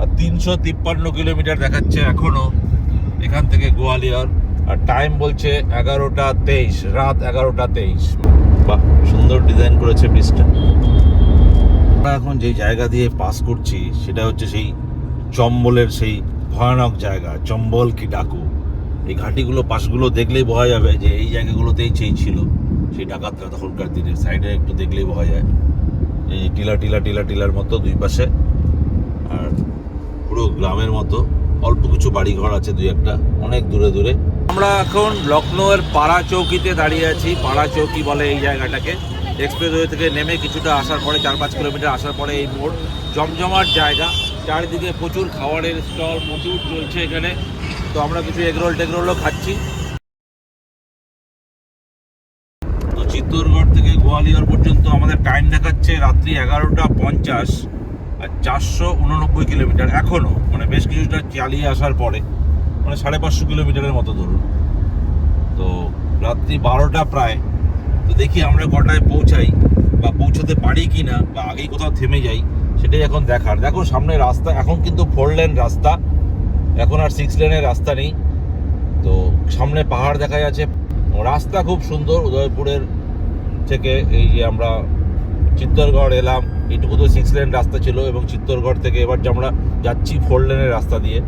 আর তিনশো তিপ্পান্ন কিলোমিটার দেখাচ্ছে এখনও এখান থেকে গোয়ালিয়র। আর টাইম বলছে এগারোটা তেইশ, রাত এগারোটা তেইশ। বাহ, সুন্দর ডিজাইন করেছে ব্রিজটা আমরা এখন যে জায়গা দিয়ে পাস করছি, সেটা হচ্ছে সেই চম্বলের সেই ভয়ানক জায়গা, চম্বল কি ডাকু। এই ঘাটিগুলো, পাশগুলো দেখলেই বোঝা যাবে যে এই জায়গাগুলোতেই সেই ছিল। সেই ডাকাতরা তখনকার দিনের। সাইডে একটু দেখলেই বোঝা যায়। এই টিলা টিলা টিলা টিলার মতো দুই পাশে। আর পুরো গ্রামের মতো। অল্প কিছু বাড়ি ঘর আছে দুই একটা, অনেক দূরে দূরে। আমরা এখন লখনৌয়ের পাড়া চৌকিতে দাঁড়িয়ে আছি। পাড়া চৌকি বলে এই জায়গাটাকে। এক্সপ্রেসওয়ে থেকে নেমে কিছুটা আসার পরে, চার পাঁচ কিলোমিটার আসার পরে এই মোড়। জমজমাট জায়গা। চারিদিকে প্রচুর খাবারের স্টল প্রচুর চলছে এখানে। তো আমরা কিছু এগরোল টেগরোলও খাচ্ছি। তো চিত্তরগড় থেকে গোয়ালিয়র পর্যন্ত আমাদের টাইম দেখাচ্ছে রাত্রি এগারোটা পঞ্চাশ। আর চারশো উননব্বই কিলোমিটার এখনও মানে বেশ কিছুটা চালিয়ে আসার পরে মানে সাড়ে পাঁচশো কিলোমিটারের মতো ধরুন। তো রাত্রি বারোটা প্রায়, তো দেখি আমরা কটায় পৌঁছাই বা পৌঁছাতে পারি কি না বা আগেই কোথাও থেমে যাই, সেটাই এখন দেখার। দেখো, সামনে রাস্তা, এখন কিন্তু ফোর লেন রাস্তা, এখন আর সিক্স লেনের রাস্তা নেই। তো সামনে পাহাড় দেখা যাচ্ছে। রাস্তা খুব সুন্দর, উদয়পুরের থেকে এই যে আমরা চিত্তরগড় এলাম এইটুকু তো সিক্স লেন রাস্তা ছিল এবং চিত্তরগড় থেকে এবার যে আমরা যাচ্ছি ফোর লেনের রাস্তা দিয়ে।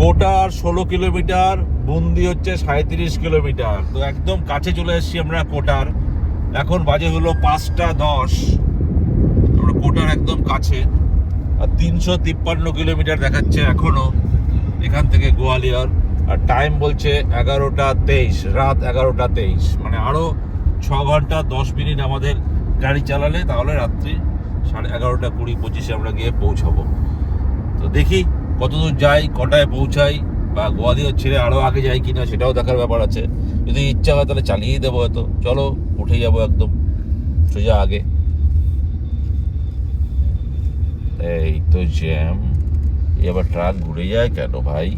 কোটার ষোলো কিলোমিটার, বুন্দি হচ্ছে সাঁত্রিশ কিলোমিটার। তো একদম কাছে চলে এসেছি আমরা কোটার। এখন বাজে হলো পাঁচটা দশ। আমরা কোটার একদম কাছে। আর তিনশো তিপ্পান্ন কিলোমিটার দেখাচ্ছে এখনও। এখান থেকে গোয়ালিয়র। আর টাইম বলছে এগারোটা তেইশ, রাত এগারোটা তেইশ। মানে আরও ছ ঘণ্টা দশ মিনিট আমাদের গাড়ি চালালে তাহলে রাত্রি সাড়ে এগারোটা কুড়ি পঁচিশে আমরা গিয়ে পৌঁছাবো। তো দেখি কতদূর যাই, কটায় পৌঁছাই বা গোয়ালিয়র ছেড়ে আরও আগে যাই কি না সেটাও দেখার ব্যাপার আছে। যদি ইচ্ছা হয় তাহলে চালিয়েই দেবো হয়তো। চলো উঠে যাব একদম সোজা আগে। এই তো জ্যাম। এবার ট্রাক ঘুরে যায় কেন ভাই?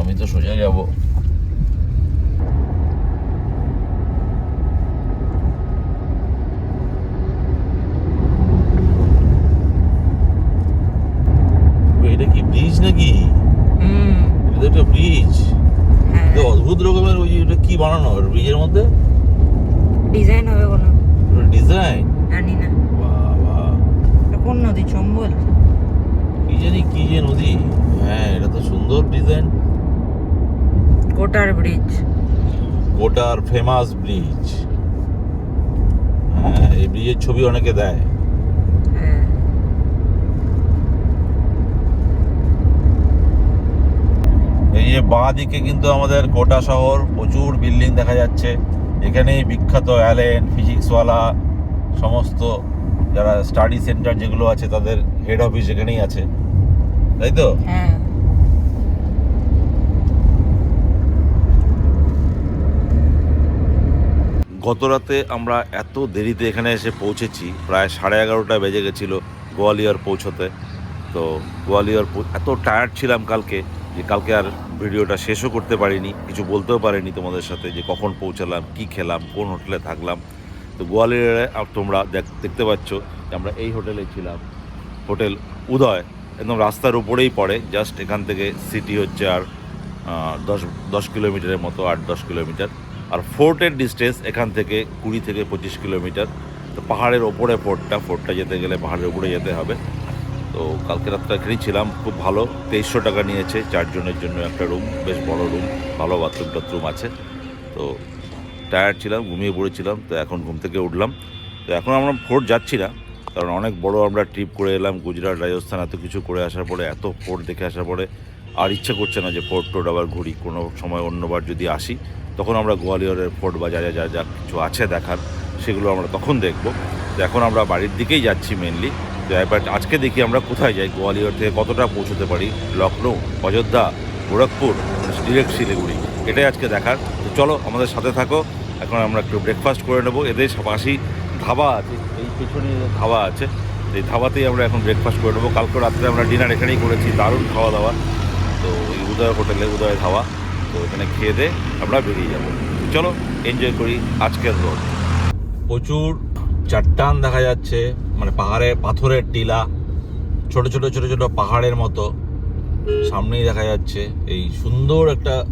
আমি তো সোজা যাব এটা কি ব্রিজ নাকি? এটা একটা ব্রিজ হ্যাঁ। এটা অদ্ভুত রকমের ওই ওটা কি বানানো ব্রিজের মধ্যে? ডিজাইন হবে কোনো? ডিজাইন জানি না। এটা কোন নদী? চম্বল? কি জানি কি যে নদী? হ্যাঁ এটা তো সুন্দর ডিজাইন কোটার ব্রিজ কোটার ফেমাস ব্রিজ হ্যাঁ এই ব্রিজের ছবি অনেকে দেয় হ্যাঁ এই যে বাঁ দিকে কিন্তু আমাদের কোটা শহর প্রচুর বিল্ডিং দেখা যাচ্ছে। এখানেই বিখ্যাত অ্যালেন ফিজিক্সওয়ালা সমস্ত যারা স্টাডি সেন্টার যেগুলো আছে তাদের হেড অফিস এখানেই আছে। তাই তো? হ্যাঁ। গত রাতে আমরা এত দেরিতে এখানে এসে পৌঁছেছি প্রায় সাড়ে এগারোটা বেজে গেছিল গোয়ালিয়র পৌঁছতে। তো গোয়ালিয়র এত টায়ার্ড ছিলাম কালকে। যে কালকে আর ভিডিওটা শেষও করতে পারিনি, কিছু বলতেও পারিনি তোমাদের সাথে যে কখন পৌঁছালাম, কি খেলাম, কোন হোটেলে থাকলাম। তো গোয়ালিয়রে তোমরা দেখ- দেখতে পাচ্ছ যে আমরা এই হোটেলে ছিলাম। হোটেল উদয়, একদম রাস্তার উপরেই পড়ে, জাস্ট এখান থেকে সিটি হচ্ছে আর দশ দশ কিলোমিটারের মতো, আট, দশ কিলোমিটার। আর ফোর্টের ডিস্টেন্স এখান থেকে কুড়ি থেকে পঁচিশ কিলোমিটার। তো পাহাড়ের ওপরে ফোর্টটা ফোর্টটা যেতে গেলে পাহাড়ের উপরে যেতে হবে। তো কালকে রাত্রে এখানেই ছিলাম। খুব ভালো। তেইশশো টাকা নিয়েছে চারজনের জন্য একটা রুম বেশ বড় রুম ভালো বাথরুম টাথরুম আছে। তো টায়ার্ড ছিলাম, ঘুমিয়ে পড়েছিলাম, তো এখন ঘুম থেকে উঠলাম। তো এখন আমরা ফোর্ট যাচ্ছি না, কারণ অনেক বড় আমরা ট্রিপ করে এলাম, গুজরাট, রাজস্থান, এত কিছু করে আসার পরে, এত ফোর্ট দেখে আসার পরে, আর ইচ্ছে করছে না যে ফোর্ট টোট আবার ঘুরি, কোনো সময় অন্যবার যদি আসি, তখন আমরা গোয়ালিয়রের ফোর্ট বা যা যা যা কিছু আছে দেখার, সেগুলো আমরা তখন দেখব। তো এখন আমরা বাড়ির দিকেই যাচ্ছি মেনলি তো এবার আজকে দেখি আমরা কোথায় যাই, গোয়ালিয়র থেকে কতটা পৌঁছতে পারি? লখনৌ অযোধ্যা, গোরখপুর ডিরেক্ট শিলিগুড়ি। এটাই আজকে দেখার। তো চলো আমাদের সাথে থাকো। এখন আমরা একটু ব্রেকফাস্ট করে নেব। এদের পাশেই ধাবা আছে, এই পেছনে ধাবা আছে, এই ধাবাতেই আমরা এখন ব্রেকফাস্ট করে নেব। কালকে রাত্রে আমরা ডিনার এখানেই করেছি, দারুণ খাওয়া দাওয়া তো এই উদয় হোটেলে উদয় ধাবা। তো এখানে খেয়ে দিয়ে আমরা বেরিয়ে যাব। চলো এনজয় করি আজকের রোড প্রচুর চাট্টান দেখা যাচ্ছে মানে পাহাড়ে, পাথরের টিলা, ছোট ছোট ছোট ছোট পাহাড়ের মতো। সামনেই দেখা যাচ্ছে এই সুন্দর একটা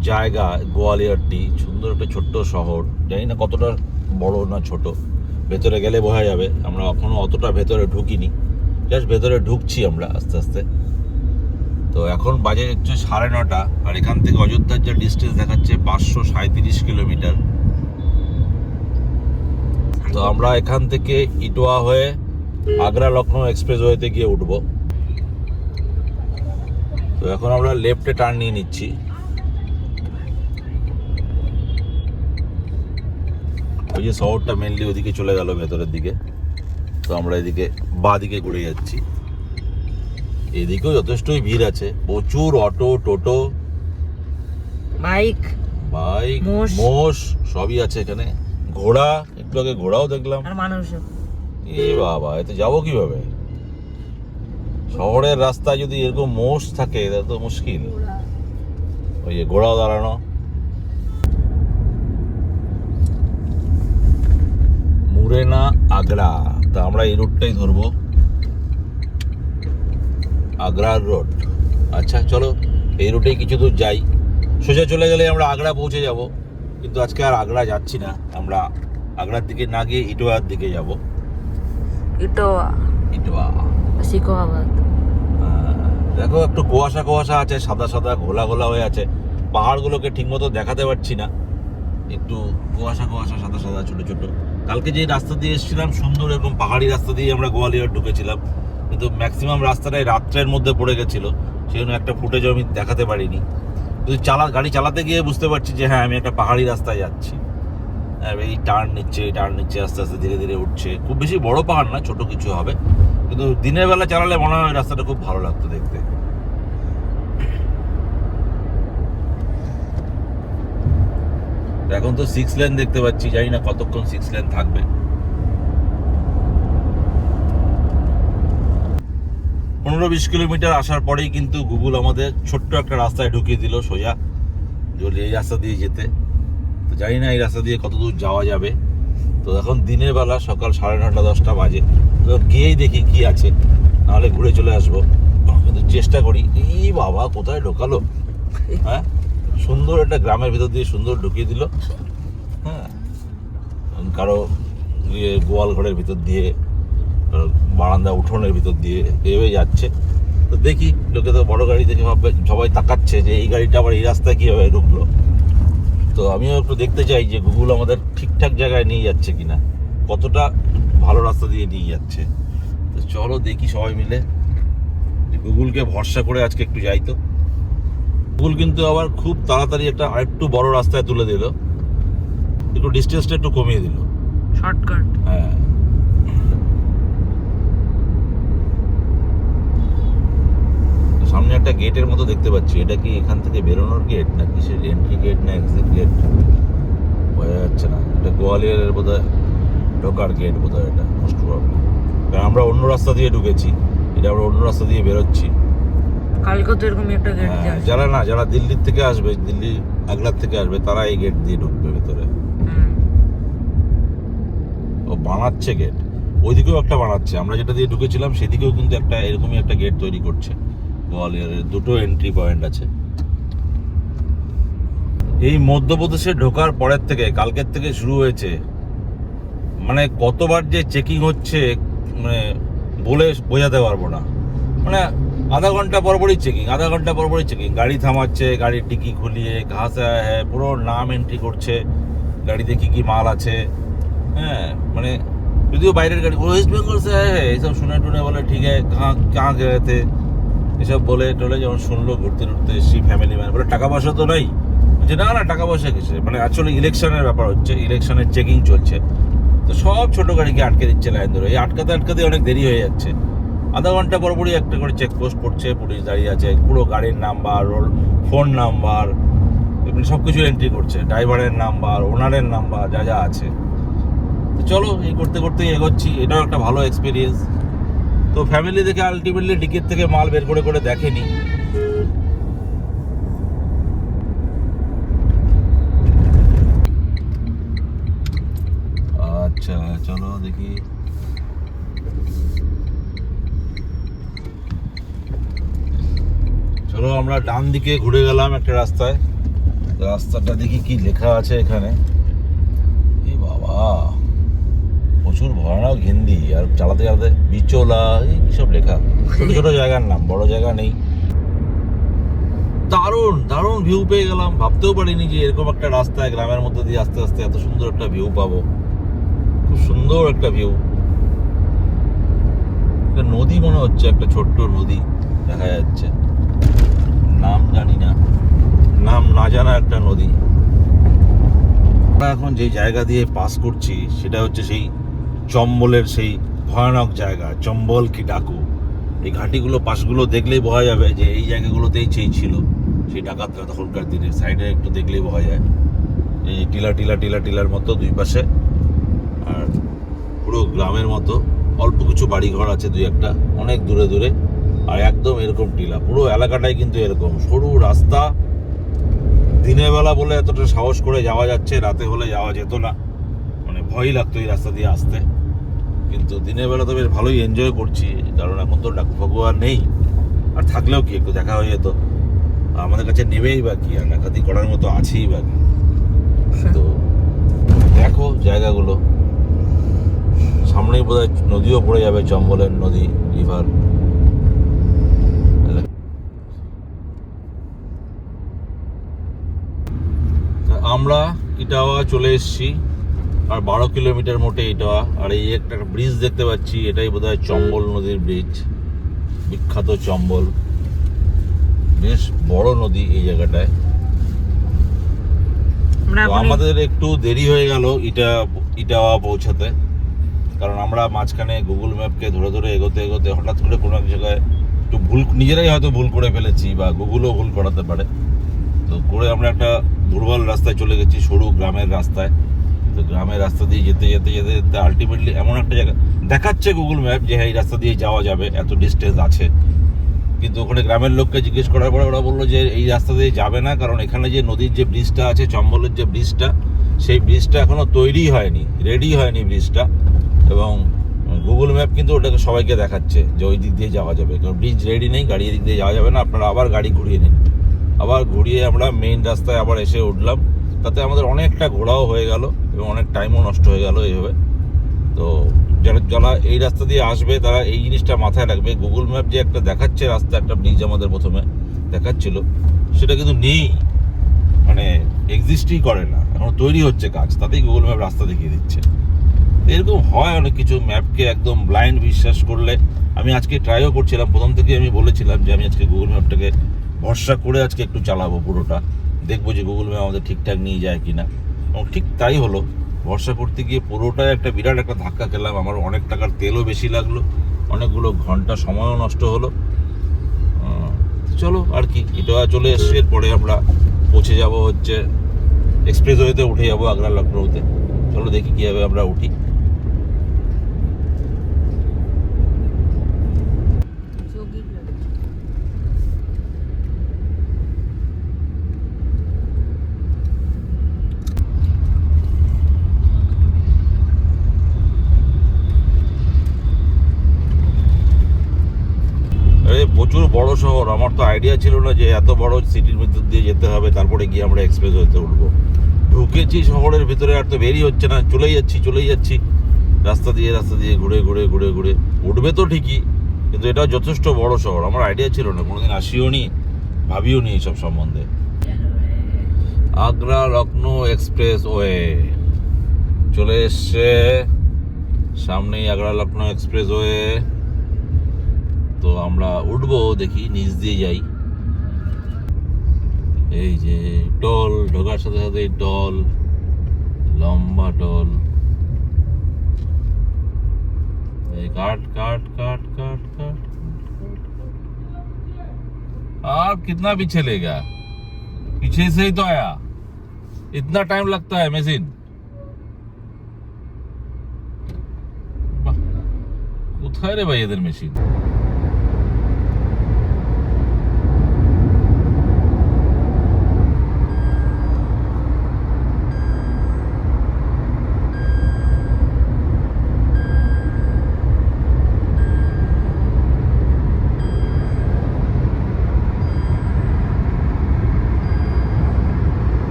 জায়গা, গোয়ালিয়রটি। সুন্দর একটা ছোট্ট শহর। জানি না কতটা বড় না ছোট। ভেতরে গেলে বোঝা যাবে, আমরা এখনও অতটা ভেতরে ঢুকিনি। জাস্ট ভেতরে ঢুকছি আমরা আস্তে আস্তে। তো এখন বাজে হচ্ছে সাড়ে নটা, আর এখান থেকে অযোধ্যার যে ডিস্টেন্স দেখাচ্ছে পাঁচশো সাঁত্রিশ কিলোমিটার। তো আমরা এখান থেকে ইটোয়া হয়ে আগ্রা লখনৌ এক্সপ্রেস ওয়েতে গিয়ে উঠব। তো এখন আমরা লেফটে টার্ন নিয়ে নিচ্ছি। ওই যে শহরটা মেনলি ওদিকে চলে গেল ভেতরের দিকে। তো আমরা এদিকে বা দিকে ঘুরে যাচ্ছি। এদিকেও যথেষ্টই ভিড় আছে। প্রচুর অটো টোটো বাইক বাইক। মোষ সবই আছে এখানে। ঘোড়া আগে ঘোড়াও দেখলাম। আর এ বাবা এতে যাব কীভাবে? শহরের রাস্তায় যদি এরকম মোষ থাকে তাহলে তো মুশকিল। ওই যে ঘোড়াও দাঁড়ানো। মুরেনা আগ্রা তা আমরা এই রুটটাই ধরবো। আগ্রার রোড। আচ্ছা চলো এই রুটেই কিছু দূর যাই। সোজা চলে গেলে আমরা আগ্রা পৌঁছে যাব। কিন্তু আজকে আর আগ্রা যাচ্ছি না আমরা আগ্রার দিকে না গিয়ে ইটোয়ার দিকে যাব। ইটোয়া? ইটোয়া। সিকোহাবাদ আহ, দেখো একটু কুয়াশা কুয়াশা আছে সাদা সাদা ঘোলা ঘোলা হয়ে আছে। পাহাড়গুলোকে ঠিকমতো দেখাতে পারছি না। একটু কুয়াশা কুয়াশা সাদা সাদা ছোট ছোট। কালকে যে রাস্তা দিয়ে এসেছিলাম সুন্দর এরকম পাহাড়ি রাস্তা দিয়ে আমরা গোয়ালিয়র ঢুকেছিলাম। কিন্তু ম্যাক্সিমাম রাস্তাটাই রাত্রের মধ্যে পড়ে গেছিল। সেই জন্য একটা ফুটেজ আমি দেখাতে পারিনি। কিন্তু চালা গাড়ি চালাতে গিয়ে বুঝতে পারছি যে হ্যাঁ আমি একটা পাহাড়ি রাস্তায় যাচ্ছি। এই টার্ন নিচ্ছে টার্ন নিচ্ছে, আস্তে আস্তে ধীরে ধীরে উঠছে। খুব বেশি বড় পাহাড় না, ছোট কিছু হবে। কিন্তু দিনের বেলা চালালে মনে হয় রাস্তাটা খুব ভালো লাগতো দেখতে। এখন তো সিক্স লেন দেখতে পাচ্ছি, জানি না কতক্ষণ সিক্স লেন থাকবে। পনেরো বিশ কিলোমিটার আসার পরেই কিন্তু গুগল আমাদের ছোট্ট একটা রাস্তায় ঢুকিয়ে দিল সোজা। এই রাস্তা দিয়ে যেতে। জানি না এই রাস্তা দিয়ে কত দূর যাওয়া যাবে। তো এখন দিনের বেলা সকাল সাড়ে নটা দশটা বাজে। তো গিয়েই দেখি কি আছে। নাহলে ঘুরে চলে আসব। কিন্তু চেষ্টা করি। এই বাবা, কোথায় ঢোকালো? হ্যাঁ? সুন্দর একটা গ্রামের ভিতর দিয়ে সুন্দর ঢুকিয়ে দিল। হ্যাঁ? কারও ইয়ে গোয়াল ঘরের ভিতর দিয়ে বারান্দা উঠোনের ভিতর দিয়ে এভাবে যাচ্ছে। তো দেখি, লোকে তো বড় গাড়ি দেখে ভাববে, সবাই তাকাচ্ছে যে এই গাড়িটা আবার এই রাস্তায় কীভাবে ঢুকলো। তো আমিও একটু দেখতে চাই যে গুগল আমাদের ঠিকঠাক জায়গায় নিয়ে যাচ্ছে কিনা। কতটা ভালো রাস্তা দিয়ে নিয়ে যাচ্ছে। তো চলো দেখি সবাই মিলে গুগলকে ভরসা করে আজকে একটু যাই তো। গুগল কিন্তু আবার খুব তাড়াতাড়ি একটা আরেকটু বড় রাস্তায় তুলে দিল। একটু ডিস্টেন্সটা একটু কমিয়ে দিল। শর্টকাট হ্যাঁ সামনে একটা গেটের মতো দেখতে পাচ্ছি। এটা কি এখান থেকে বেরোনোর গেট না কিসের এন্ট্রি গেট না এক্সিট গেট বোঝা যাচ্ছে না। এটা গোয়ালিয়রের বোধ হয় ঢোকার গেট বোধ হয় এটা মোস্ট প্রবলি কারণ আমরা অন্য রাস্তা দিয়ে ঢুকেছি। এটা আমরা অন্য রাস্তা দিয়ে বেরোচ্ছি। কালকে তো এরকম একটা গেট হ্যাঁ, যারা না যারা দিল্লির থেকে আসবে দিল্লি আগ্রার থেকে আসবে তারা এই গেট দিয়ে ঢুকবে ভেতরে। ও বানাচ্ছে গেট ওইদিকেও একটা বানাচ্ছে। আমরা যেটা দিয়ে ঢুকেছিলাম সেদিকেও কিন্তু একটা এরকমই একটা গেট তৈরি করছে। গোয়ালিয়রের দুটো এন্ট্রি পয়েন্ট আছে। এই মধ্যপ্রদেশে ঢোকার পরের থেকে, কালকের থেকে শুরু হয়েছে। মানে কতবার যে চেকিং হচ্ছে মানে বলে বোঝাতে পারব না। মানে আধা ঘণ্টা পরপরই চেকিং আধা ঘণ্টা পরপরই চেকিং গাড়ি থামাচ্ছে, গাড়ির ডিকি খুলিয়ে, ঘাস হ্যাঁ পুরো নাম এন্ট্রি করছে। গাড়িতে কি কি মাল আছে। হ্যাঁ মানে যদিও বাইরের গাড়ি ওয়েস্ট বেঙ্গল সে হ্যাঁ এইসব শুনে টুনে বলে, ঠিক আছে কাঁ কাঁ গেতে এসব বলে টলে যখন শুনলো, ঘুরতে ঘুরতে এসছি ফ্যামিলি ম্যান বলে, টাকা পয়সা তো নেই। যে না না, টাকা পয়সা কিসে মানে আসলে ইলেকশনের ব্যাপার হচ্ছে ইলেকশনের চেকিং চলছে। তো সব ছোট গাড়িকে আটকে দিচ্ছে লাইন ধরে। এই আটকাতে আটকাতে অনেক দেরি হয়ে যাচ্ছে। আধা ঘণ্টা পর পরই একটা করে চেকপোস্ট পড়ছে, পুলিশ দাঁড়িয়ে আছে, পুরো গাড়ির নাম্বার ওর ফোন নাম্বার এগুলো সব কিছু এন্ট্রি করছে। ড্রাইভারের নাম্বার ওনারের নাম্বার যা যা আছে। তো চলো, এই করতে করতে এগোচ্ছি। এটাও একটা ভালো এক্সপিরিয়েন্স তো ফ্যামিলি থেকে আলটিমেটলি টিকিট থেকে মাল বের করে করে দেখেনি। আচ্ছা চলো দেখি। চলো আমরা ডান দিকে ঘুরে গেলাম একটা রাস্তায়। রাস্তাটা দেখি কি লেখা আছে এখানে। এ বাবা। প্রচুর ভয়ানক হিন্দি, আর চালাতে চালাতে বিচোলা, এই সব লেখা। ছোট ছোট জায়গার নাম, বড় জায়গা নেই। দারুণ দারুণ ভিউ পেয়ে গেলাম। ভাবতেও পারিনি যে এরকম একটা রাস্তায়, গ্রামের মধ্যে দিয়ে আস্তে আস্তে এত সুন্দর একটা ভিউ পাবো। খুব সুন্দর একটা ভিউ একটা নদী মনে হচ্ছে, একটা ছোট্ট নদী দেখা যাচ্ছে। নাম জানি না। নাম না জানা একটা নদী। আমরা এখন যে জায়গা দিয়ে পাস করছি, সেটা হচ্ছে সেই চম্বলের সেই ভয়ানক জায়গা চম্বল কি ডাকু? এই ঘাটিগুলো, পাশগুলো দেখলেই বোঝা যাবে যে এই জায়গাগুলোতেই সেই ছিল। সেই ডাকাতরা তখনকার দিনে সাইডে একটু দেখলেই বোঝা যায়। এই টিলা টিলা টিলা, টিলার মতো দুই পাশে। আর পুরো গ্রামের মতো অল্প কিছু বাড়ি ঘর আছে দুই একটা, অনেক দূরে দূরে। আর একদম এরকম টিলা। পুরো এলাকাটাই কিন্তু এরকম। সরু রাস্তা। দিনের বেলা বলে এতটা সাহস করে যাওয়া যাচ্ছে, রাতে হলে যাওয়া যেত না। মানে ভয়ই লাগতো এই রাস্তা দিয়ে আসতে। কিন্তু দিনের বেলা তো বেশ ভালোই এনজয় করছি কারণ এখন তো ডাকু ফাকু আর নেই। আর থাকলেও কি একটু দেখা হয়ে যেত? আমাদের কাছে নেবেই বা কি আর ডাকাতি করার মতো আছেই বা কি। তো দেখো জায়গাগুলো। সামনেই বোধহয় নদীও পড়ে যাবে চম্বলের নদী রিভার আমরা ইটাওয়া চলে এসেছি। আর বারো কিলোমিটার মোটে এটা আর এই একটা ব্রিজ দেখতে পাচ্ছি এটাই বোধহয় চম্বল নদীর ব্রিজ বিখ্যাত চম্বল। বেশ বড় নদী এই জায়গাটায়। আমাদের একটু দেরি হয়ে গেল ইটা ইটাওয়া পৌঁছাতে। কারণ আমরা মাঝখানে গুগল ম্যাপকে ধরে ধরে এগোতে এগোতে হঠাৎ করে কোনো এক জায়গায় একটু ভুল নিজেরাই হয়তো ভুল করে ফেলেছি বা গুগলও ভুল করাতে পারে। তো করে আমরা একটা দুর্বল রাস্তায় চলে গেছি সরু গ্রামের রাস্তায়। তো গ্রামের রাস্তা দিয়ে যেতে যেতে যেতে যেতে আলটিমেটলি এমন একটা জায়গা। দেখাচ্ছে গুগল ম্যাপ যে হ্যাঁ এই রাস্তা দিয়ে যাওয়া যাবে, এত ডিস্টেন্স আছে। কিন্তু ওখানে গ্রামের লোককে জিজ্ঞেস করার পরে ওরা বলল যে, এই রাস্তা দিয়ে যাবে না, কারণ এখানে যে নদীর যে ব্রিজটা আছে, চম্বলের যে ব্রিজটা, সেই ব্রিজটা এখনও তৈরি হয়নি রেডি হয়নি ব্রিজটা। এবং গুগল ম্যাপ কিন্তু ওটাকে সবাইকে দেখাচ্ছে যে, ওই দিক দিয়ে যাওয়া যাবে। কারণ ব্রিজ রেডি নেই, গাড়ি এদিক দিয়ে যাওয়া যাবে না, আপনারা আবার গাড়ি ঘুরিয়ে নিন। আবার ঘুরিয়ে আমরা মেইন রাস্তায় আবার এসে উঠলাম। তাতে আমাদের অনেকটা ঘোরাও হয়ে গেল এবং অনেক টাইমও নষ্ট হয়ে গেল এইভাবে। তো যারা যারা এই রাস্তা দিয়ে আসবে, তারা এই জিনিসটা মাথায় রাখবে। গুগল ম্যাপ যে একটা দেখাচ্ছে রাস্তা, একটা ব্রিজ আমাদের প্রথমে দেখাচ্ছিল, সেটা কিন্তু নেই। মানে এক্সিস্টই করে না। এখন তৈরি হচ্ছে কাজ, তাতেই গুগল ম্যাপ রাস্তা দেখিয়ে দিচ্ছে। এরকম হয় অনেক কিছু ম্যাপকে একদম ব্লাইন্ড বিশ্বাস করলে। আমি আজকে ট্রাইও করছিলাম, প্রথম থেকে আমি বলেছিলাম যে আমি আজকে গুগল ম্যাপটাকে ভরসা করে আজকে একটু চালাবো পুরোটা। দেখব যে গুগল ম্যাপ আমাদের ঠিকঠাক নিয়ে যায় কি না এবং ঠিক তাই হলো, ভরসা করতে গিয়ে পুরোটাই একটা বিরাট একটা ধাক্কা খেলাম। আমার অনেক টাকার তেলও বেশি লাগল, অনেকগুলো ঘণ্টা সময়ও নষ্ট হলো। চলো আর কি এটা চলে এসছে। এরপরে আমরা পৌঁছে যাব হচ্ছে এক্সপ্রেসওয়েতে উঠে যাব আগ্রা লখনৌতে। চলো দেখি কীভাবে আমরা উঠি। আরে প্রচুর বড় শহর। আমার তো আইডিয়া ছিল না যে এত বড় সিটির ভিতর দিয়ে যেতে হবে, তারপরে গিয়ে আমরা এক্সপ্রেস হতে উঠবো। ঢুকেছি শহরের ভিতরে, আর তো বেরিয়ে হচ্ছে না, চলেই যাচ্ছি চলেই যাচ্ছি। রাস্তা দিয়ে রাস্তা দিয়ে ঘুরে ঘুরে ঘুরে ঘুরে। উঠবে তো ঠিকই, কিন্তু এটা যথেষ্ট বড় শহর। আমার আইডিয়া ছিল না, কোনোদিন আসিও নি, ভাবিও নি এইসব সম্বন্ধে। আগ্রা লখনৌ এক্সপ্রেস ওয়ে চলে এসছে সামনেই আগ্রা লখনৌ এক্সপ্রেস ওয়ে তো আমরা উঠবো দেখি নিচ দিয়ে যাই এই যে টল ঢোকার সাথে সাথে টল লম্বা টল काट काट काट काट काट आप कितना पीछे लेगा पीछे से ही तो आया इतना टाइम लगता है मशीन কোথায় রে ভাই এদের মেশিন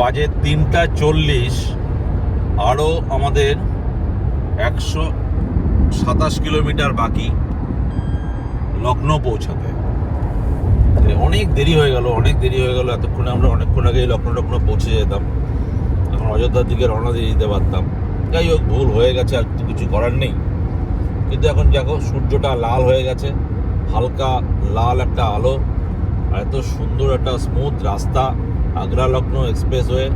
বাজে তিনটা চল্লিশ, আরও আমাদের একশো সাতাশ কিলোমিটার বাকি লখনৌ পৌঁছাতে। অনেক দেরি হয়ে গেল, অনেক দেরি হয়ে গেল, এতক্ষণে আমরা অনেকক্ষণ আগেই লখনৌ টখনৌ পৌঁছে যেতাম। এখন অযোধ্যার দিকে রওনা দিয়ে দিতে পারতাম। যাই হোক, ভুল হয়ে গেছে, আর কিছু করার নেই। কিন্তু এখন দেখো, সূর্যটা লাল হয়ে গেছে, হালকা লাল একটা আলো, আর এত সুন্দর একটা স্মুথ রাস্তা। আগ্রা লখনৌ এক্সপ্রেসওয়ে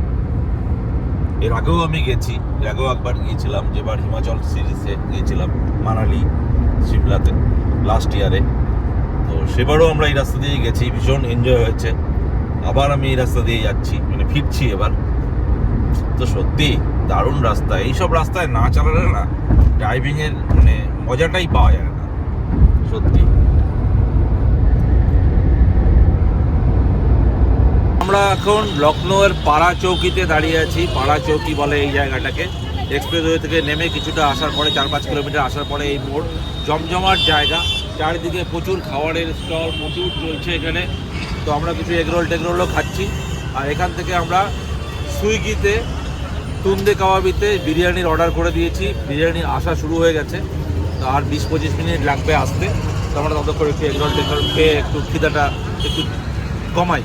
এর আগেও আমি গেছি, এর আগেও একবার গিয়েছিলাম, যেবার হিমাচল সিরিজে গিয়েছিলাম, মানালি, সিমলাতে লাস্ট ইয়ারে তো সেবারও আমরা এই রাস্তা দিয়েই গেছি, ভীষণ এনজয় হয়েছে। আবার আমি এই রাস্তা দিয়ে যাচ্ছি মানে ফিরছি এবার। তো সত্যি, দারুণ রাস্তা, এইসব রাস্তায় না চালালে না ড্রাইভিংয়ের মানে মজাটাই পাওয়া যায় না। সত্যি। আমরা এখন লখনৌয়ের পাড়া চৌকিতে দাঁড়িয়ে আছি। পাড়া চৌকি বলে এই জায়গাটাকে। এক্সপ্রেসওয়ে থেকে নেমে কিছুটা আসার পরে, চার পাঁচ কিলোমিটার আসার পরে এই মোড়। জমজমাট জায়গা। চারিদিকে প্রচুর খাবারের স্টল প্রচুর চলছে এখানে। তো আমরা কিছু এগরোল টেগরোলও খাচ্ছি। আর এখান থেকে আমরা সুইগিতে, তুন্দে কাবাবিতে বিরিয়ানির অর্ডার করে দিয়েছি। বিরিয়ানির আসা শুরু হয়ে গেছে। তো আর বিশ পঁচিশ মিনিট লাগবে আসতে। তো আমরা ততক্ষণ একটু এগরোল টেগরোল খেয়ে একটু খিদাটা একটু কমাই।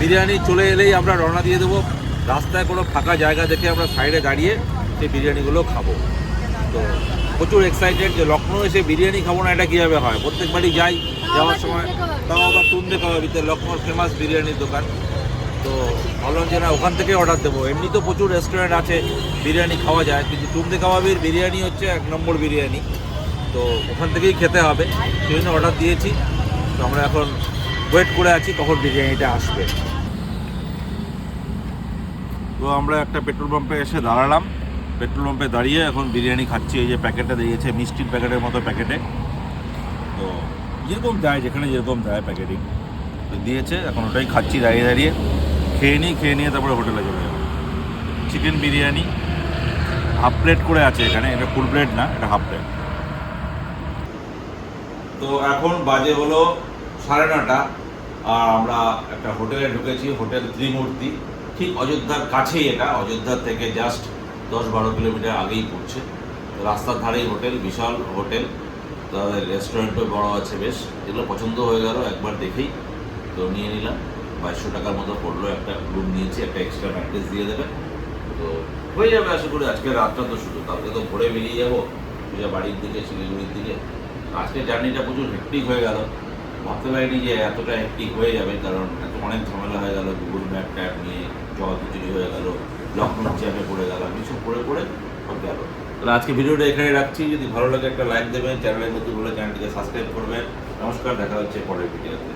বিরিয়ানি চলে এলেই আমরা রওনা দিয়ে দেবো। রাস্তায় কোনো ফাঁকা জায়গা দেখে আমরা সাইডে দাঁড়িয়ে সেই বিরিয়ানিগুলো খাব। তো প্রচুর এক্সাইটেড যে লখনৌ এসে বিরিয়ানি খাব না, এটা কীভাবে হয়? প্রত্যেকবারই যাই, যাওয়ার সময় তাও আবার তুন্দে কাবাবিতে লখনৌর ফেমাস বিরিয়ানির দোকান। তো ভাবলাম যে না, ওখান থেকে অর্ডার দেবো। এমনি তো প্রচুর রেস্টুরেন্ট আছে, বিরিয়ানি খাওয়া যায়, কিন্তু তুন্দে কাবাবির বিরিয়ানি হচ্ছে এক নম্বর বিরিয়ানি। তো ওখান থেকেই খেতে হবে, সেই জন্য অর্ডার দিয়েছি। তো আমরা এখন ওয়েট করে আছি, কখন বিরিয়ানিটা আসবে। তো আমরা একটা পেট্রোল পাম্পে এসে দাঁড়ালাম। পেট্রোল পাম্পে দাঁড়িয়ে এখন বিরিয়ানি খাচ্ছি, এই যে প্যাকেটে দিয়েছে, মিষ্টির প্যাকেটের মতো প্যাকেটে। তো যেরকম দেয়, যেখানে যেরকম দেয় প্যাকেটিং। তো দিয়েছে, এখন ওটাই খাচ্ছি দাঁড়িয়ে দাঁড়িয়ে। খেয়ে নিই খেয়ে নিয়ে তারপরে হোটেলে চলে যাব। চিকেন বিরিয়ানি হাফ প্লেট করে আছে এখানে। এটা ফুল প্লেট না, এটা হাফ প্লেট তো এখন বাজে হলো সাড়ে নটা, আর আমরা একটা হোটেলে ঢুকেছি, হোটেল ত্রিমূর্তি। ঠিক অযোধ্যার কাছেই এটা। অযোধ্যার থেকে জাস্ট দশ বারো কিলোমিটার আগেই পড়ছে। রাস্তার ধারেই হোটেল, বিশাল হোটেল। তাদের রেস্টুরেন্টও বড় আছে বেশ। এগুলো পছন্দ হয়ে গেল, একবার দেখেই। তো নিয়ে নিলাম। বাইশশো টাকার মতো পড়ল একটা রুম নিয়েছি, একটা এক্সট্রা ম্যাট্রেস দিয়ে দেবে। তো হয়ে যাবে আশা করি, আজকে রাতটা তো শুরু কালকে তো ভোরে বেরিয়ে যাব। সোজা বাড়ির দিকে, শিলিগুড়ির দিকে। আজকে জার্নিটা প্রচুর হেক্টিক হয়ে গেল। ভাবতে পারিনি যে এতটা হেক্টিক হয়ে যাবে, কারণ এত অনেক ঝামেলা হয়ে গেল। গুগল ম্যাপ ট্যাপ নিয়ে জল খিচুড়ি হয়ে গেল। লখনৌ চ্যামে পড়ে গেলাম কিছু পড়ে পড়ে সব গেল। তাহলে আজকে ভিডিওটা এখানে রাখছি। যদি ভালো লাগে একটা লাইক দেবেন চ্যানেলের নতুন হলে চ্যানেলটিকে সাবস্ক্রাইব করবেন। নমস্কার, দেখা হচ্ছে পরের ভিডিওতে